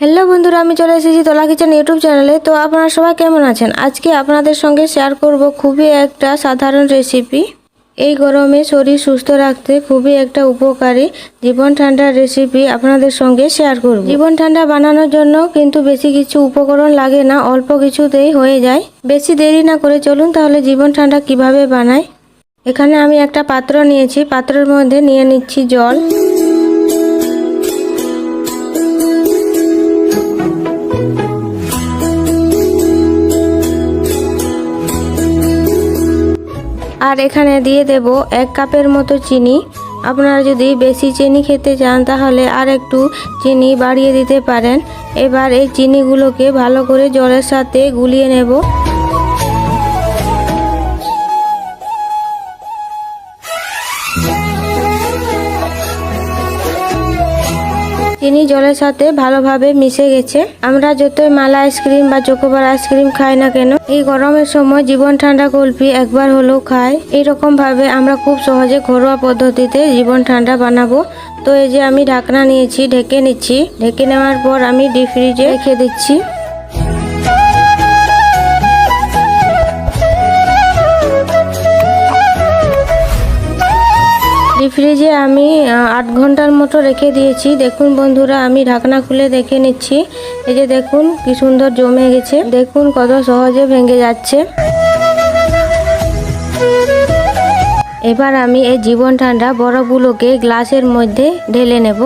Hello বন্ধুরা, আমি চলে এসেছি তোলা কিচেন ইউটিউব চ্যানেলে। তো আপনারা সবাই কেমন আছেন? আজকে আপনাদের সঙ্গে শেয়ার করব খুবই একটা সাধারণ রেসিপি এই গরমে শরীর সুস্থ রাখতে খুবই একটা উপকারী জীবন ঠান্ডার রেসিপি আপনাদের সঙ্গে শেয়ার করব। জীবন ঠান্ডা বানানোর জন্য কিন্তু বেশি কিছু উপকরণ লাগে না, অল্প কিছুতেই হয়ে যায়। বেশি দেরি না করে চলুন তাহলে জীবন ঠান্ডা কীভাবে বানায় এখানে আমি একটা পাত্র নিয়েছি, পাত্রের মধ্যে নিয়ে নিচ্ছি জল। এখানে দিয়ে দেব এক কাপের মতো চিনি। আপনারা যদি বেশি চিনি খেতে চান, তাহলে আর একটু চিনি বাড়িয়ে দিতে পারেন। এবার এই চিনিগুলোকে ভালো করে জলের সাথে গুলিয়ে নেব। চিনি জলের সাথে ভালোভাবে মিশে গেছে। আমরা যতই মালা আইসক্রিম বা চকোবার আইসক্রিম খাই না কেন, এই গরমের সময় জীবন ঠান্ডা কুলফি একবার হলেও খাই। এইরকম ভাবে আমরা খুব সহজে ঘরোয়া পদ্ধতিতে জীবন ঠান্ডা বানাবো। তো এই যে আমি ঢাকনা নিয়েছি, ঢেকে নিচ্ছি। ঢেকে নেওয়ার পর আমি ডিপ ফ্রিজে রেখে দিচ্ছি। ফ্রিজে আমি আট ঘণ্টার মতো রেখে দিয়েছি। দেখুন বন্ধুরা, আমি ঢাকনা খুলে দেখে নিচ্ছি। এই যে দেখুন, কি সুন্দর জমে গেছে। দেখুন কত সহজে ভেঙে যাচ্ছে। এবার আমি এই জীবন ঠান্ডা বরফগুলোকে গ্লাসের মধ্যে ঢেলে নেব।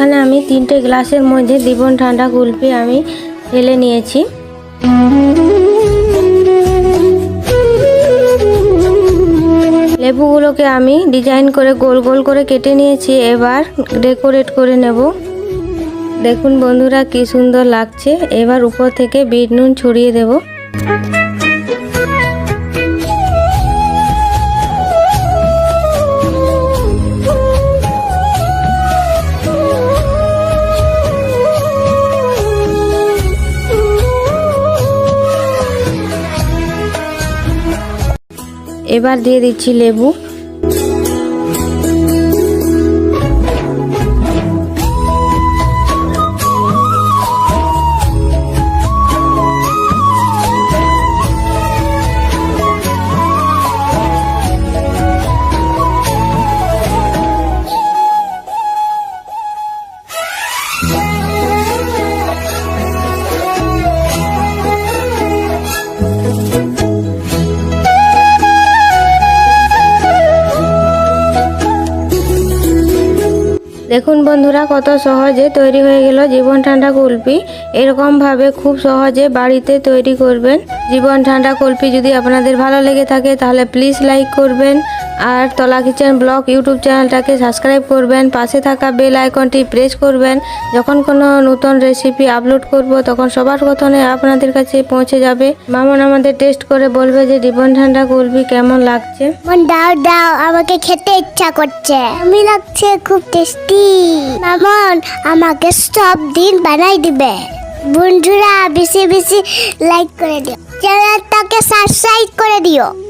এখানে আমি তিনটে গ্লাসের মধ্যে জীবন ঠান্ডা কুলফি আমি ঢেলে নিয়েছি। লেবুগুলোকে আমি ডিজাইন করে গোল গোল করে কেটে নিয়েছি, এবার ডেকোরেট করে নেব। দেখুন বন্ধুরা কি সুন্দর লাগছে। এবার উপর থেকে বিট নুন ছড়িয়ে দেব। এবার দিয়ে দিচ্ছি লেবু। দেখুন বন্ধুরা, কত সহজে তৈরি হয়ে গেল জীবন ঠান্ডা কুলপি। এরকমভাবে খুব সহজে বাড়িতে তৈরি করবেন জীবন ঠান্ডা কুলপি। যদি আপনাদের ভালো লেগে থাকে, তাহলে প্লিজ লাইক করবেন। আর তলা কিচেন ব্লগ ইউটিউব চ্যানেলটাকে সাবস্ক্রাইব করবেন, পাশে থাকা বেল আইকনটি প্রেস করবেন। যখন কোনো নতুন রেসিপি আপলোড করব, তখন সবার প্রথমে আপনাদের কাছে পৌঁছে যাবে। মামন আমাদের টেস্ট করে বলবে যে জীবন ঠান্ডা কুলফি কেমন লাগছে? মন দাও দাও, আমাকে খেতে ইচ্ছা করছে। আমি লাগছে, খুব টেস্টি মামন, আমাকে সব দিন বানাই দিবে। বন্ধুরা, বেশি বেশি লাইক করে দিও। চ্যানেলটাকে সাবস্ক্রাইব করে দিও।